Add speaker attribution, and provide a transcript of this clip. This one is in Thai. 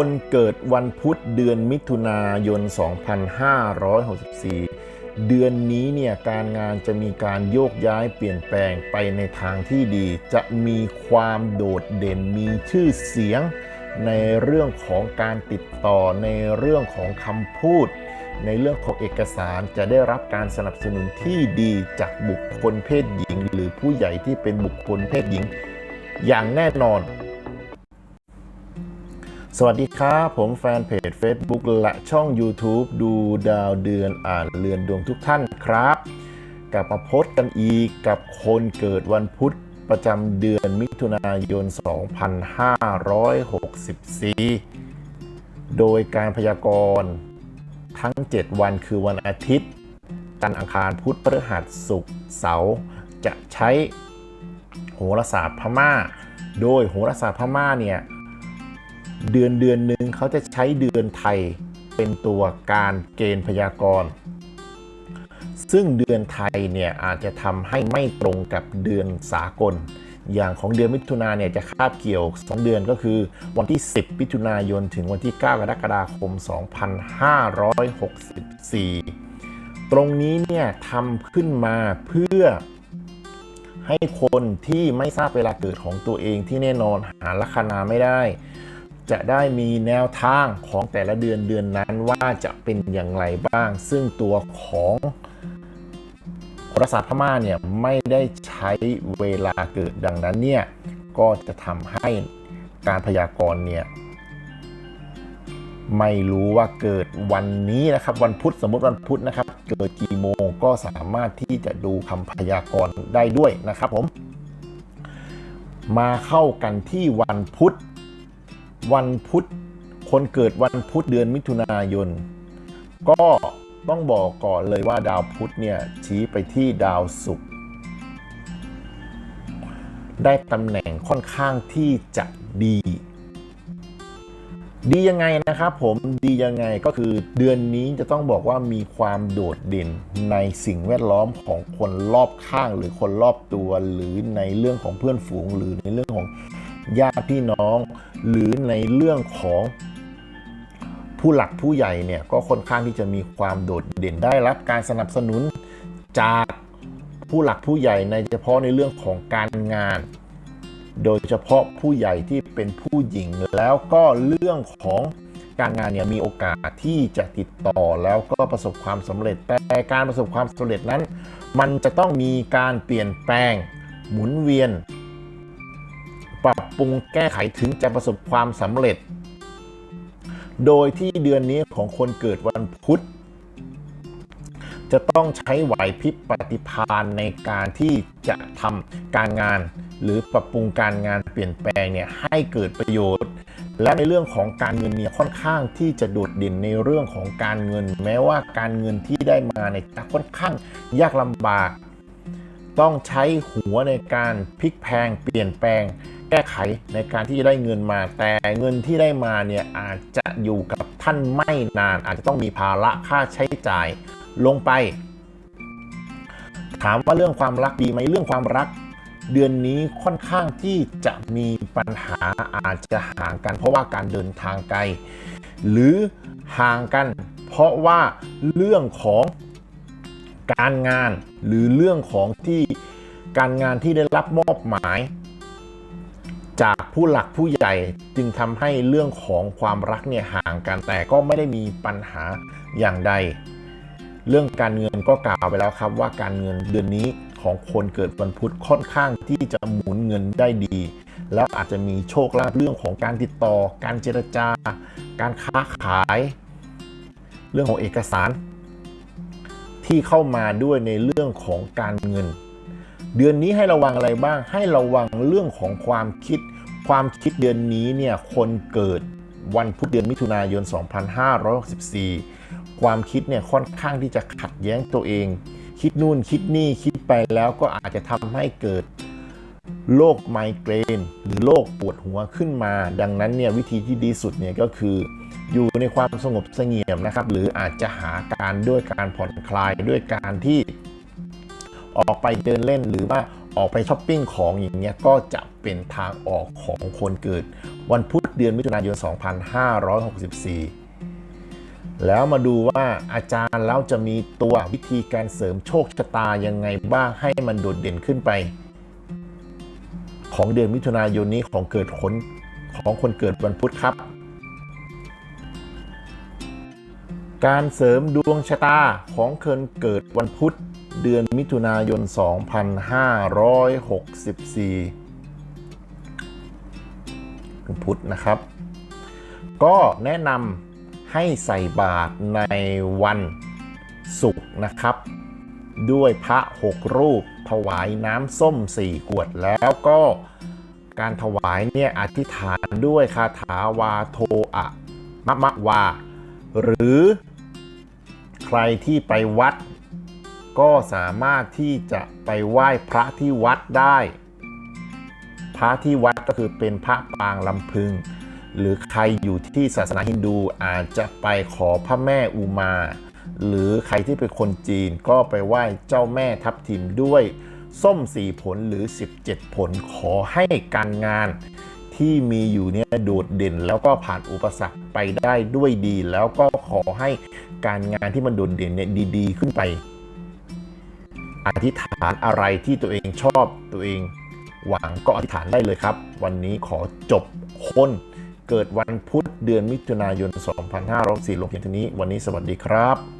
Speaker 1: คนเกิดวันพุธเดือนมิถุนายน 2564 เดือนนี้เนี่ยการงานจะมีการโยกย้ายเปลี่ยนแปลงไปในทางที่ดี จะมีความโดดเด่นมีชื่อเสียง ในเรื่องของการติดต่อในเรื่องของคำพูด ในเรื่องของเอกสารจะได้รับการสนับสนุนที่ดีจากบุคคลเพศหญิง หรือผู้ใหญ่ที่เป็นบุคคลเพศหญิง อย่างแน่นอน สวัสดีครับ ผมแฟนเพจ Facebook และช่อง YouTube ดูดาวเดือนอ่านเรือนดวงทุกท่านครับ กลับมาพบกันอีกกับคนเกิดวันพุธประจำเดือนมิถุนายน 2564 โดยการพยากรณ์ทั้ง 7 วันคือวันอาทิตย์จันทร์อังคารพุธพฤหัสศุกร์เสาร์จะใช้โหราศาสตร์พม่า โดยโหราศาสตร์พม่าเนี่ย เดือนเดือนหนึ่งเขาจะใช้เดือนไทยเป็นตัวการเกณฑ์พยากรณ์ ซึ่งเดือนไทยเนี่ยอาจจะทำให้ไม่ตรงกับเดือนสากล อย่างของเดือนมิถุนาเนี่ยจะคาบเกี่ยว 2 เดือนก็คือวันที่ 10 มิถุนายนถึงวันที่ 9 กรกฎาคม 2564 ตรงนี้เนี่ยทำขึ้นมาเพื่อให้คนที่ไม่ทราบเวลาเกิดของตัวเองที่แน่นอนหาลัคนาไม่ได้ จะได้มีแนวทางของแต่ละเดือนเดือนนั้นว่าจะเป็นอย่างไรบ้าง ซึ่งตัวของโหราศาสตร์พม่าเนี่ยไม่ได้ใช้เวลาเกิดดังนั้นเนี่ยก็จะทำให้การพยากรณ์เนี่ยไม่รู้ว่าเกิดวันนี้นะครับ วันพุธสมมติวันพุธนะครับ เกิดกี่โมงก็สามารถที่จะดูคำพยากรณ์ได้ด้วยนะครับผม มาเข้ากันที่วันพุธ วันพุธ คนเกิดวันพุธเดือนมิถุนายน ก็ต้องบอกก่อนเลยว่าดาวพุธเนี่ยชี้ไปที่ดาวศุกร์ได้ตำแหน่งค่อนข้างที่จะดี ดียังไงนะครับผมดียังไงก็คือเดือนนี้จะต้องบอกว่ามีความโดดเด่นในสิ่งแวดล้อมของคนรอบข้างหรือคนรอบตัวหรือในเรื่องของเพื่อนฝูงหรือในเรื่องของ ญาติพี่น้อง หรือในเรื่องของผู้หลักผู้ใหญ่เนี่ยก็ค่อนข้างที่จะมีความโดดเด่นได้รับการสนับสนุนจากผู้หลักผู้ใหญ่ในเฉพาะในเรื่องของการงาน โดยเฉพาะผู้ใหญ่ที่เป็นผู้หญิงแล้วก็เรื่องของการงานเนี่ยมีโอกาสที่จะติดต่อแล้วก็ประสบความสำเร็จ แต่การประสบความสำเร็จนั้น มันจะต้องมีการเปลี่ยนแปลงหมุนเวียน ปรับปรุงแก้ไขถึงจะประสบความสำเร็จ โดยที่เดือนนี้ของคนเกิดวันพุธ จะต้องใช้ไหวพริบปฏิภาณในการที่จะทำการงาน หรือปรับปรุงการงานเปลี่ยนแปลงเนี่ยให้เกิดประโยชน์ และในเรื่องของการเงินเนี่ยค่อนข้างที่จะโดดเด่นในเรื่องของการเงิน แม้ว่าการเงินที่ได้มาเนี่ยจะค่อนข้างยากลำบาก ต้องใช้หัวในการพลิกแพงเปลี่ยนแปลง แก้ไขในการที่จะได้เงินมา แต่เงินที่ได้มาเนี่ยอาจจะอยู่กับท่านไม่นาน อาจจะต้องมีภาระค่าใช้จ่ายลงไป ถามว่าเรื่องความรักดีไหมเรื่องความรัก เดือนนี้ค่อนข้างที่จะมีปัญหาอาจจะห่างกัน เพราะว่าการเดินทางไกล หรือห่างกัน เพราะว่าเรื่องของ การงาน หรือเรื่องของที่การงานที่ได้รับมอบหมาย จากผู้หลักผู้ใหญ่จึงทำให้เรื่องของความรักเนี่ยห่างกันแต่ก็ไม่ได้มีปัญหาอย่างใด เรื่องการเงินก็กล่าวไปแล้วครับว่าการเงินเดือนนี้ของคนเกิดวันพุธค่อนข้างที่จะหมุนเงินได้ดี แล้วอาจจะมีโชคลาภเรื่องของการติดต่อ การเจรจา การค้าขาย เรื่องของเอกสาร ที่เข้ามาด้วยในเรื่องของการเงิน เดือนนี้ให้ระวังอะไรบ้าง ให้ระวังเรื่องของความคิด ความคิดเดือนนี้เนี่ยคนเกิดวันพุธเดือนมิถุนายน 2564 ความคิดเนี่ยค่อนข้างที่จะขัดแย้งตัวเอง คิดนู่นคิดนี่คิดไปแล้วก็อาจจะทำให้เกิด โรคไมเกรนหรือโรคปวดหัวขึ้นมา ดังนั้นเนี่ยวิธีที่ดีสุดเนี่ยก็คืออยู่ในความสงบเสงี่ยมนะครับ หรืออาจจะหาการด้วยการผ่อนคลายด้วยการที่ออกไปเดินเล่นหรือว่าออกไปช้อปปิ้งของอย่างเงี้ยก็จะเป็นทางออกของคนเกิด วันพุธเดือนมิถุนายน 2564 แล้วมาดูว่าอาจารย์แล้วจะมีตัววิธีการเสริมโชคชะตายังไงบ้างให้มันโดดเด่นขึ้นไป ของเดือนมิถุนายนนี้ของเกิดคนของคนเกิดวันพุธครับ การเสริมดวงชะตาของคนเกิดวันพุธเดือนมิถุนายน 2564วันพุธนะครับ ก็แนะนำให้ใส่บาตรในวันศุกร์นะครับ ด้วยพระหกรูป ถวายน้ำส้มสี่ขวดแล้วก็การถวายเนี่ยอธิษฐานด้วยคาถาวาโทอะมะมะวา หรือใครที่ไปวัด ก็สามารถที่จะไปไหว้พระที่วัดได้ พระที่วัดก็คือเป็นพระปางลำพึง หรือใครอยู่ที่ศาสนาฮินดูอาจจะไปขอพระแม่อุมา หรือใครที่เป็นคนจีนก็ไปไหว้เจ้าแม่ทับทิมด้วยส้มสีผลหรือ 17 ผลขอให้การงานที่มีอยู่เนี่ยโดดเด่นแล้วก็ผ่านอุปสรรคไปได้ด้วยดี แล้วก็ขอให้การงานที่มันโดดเด่นเนี่ยดีๆ ขึ้นไป อธิษฐานอะไรที่ตัวเองชอบตัวเอง หวังก็อธิษฐานได้เลยครับ วันนี้ขอจบคนเกิดวันพุธเดือนมิถุนายน 2564ลงเพียงเท่านี้ วันนี้สวัสดีครับ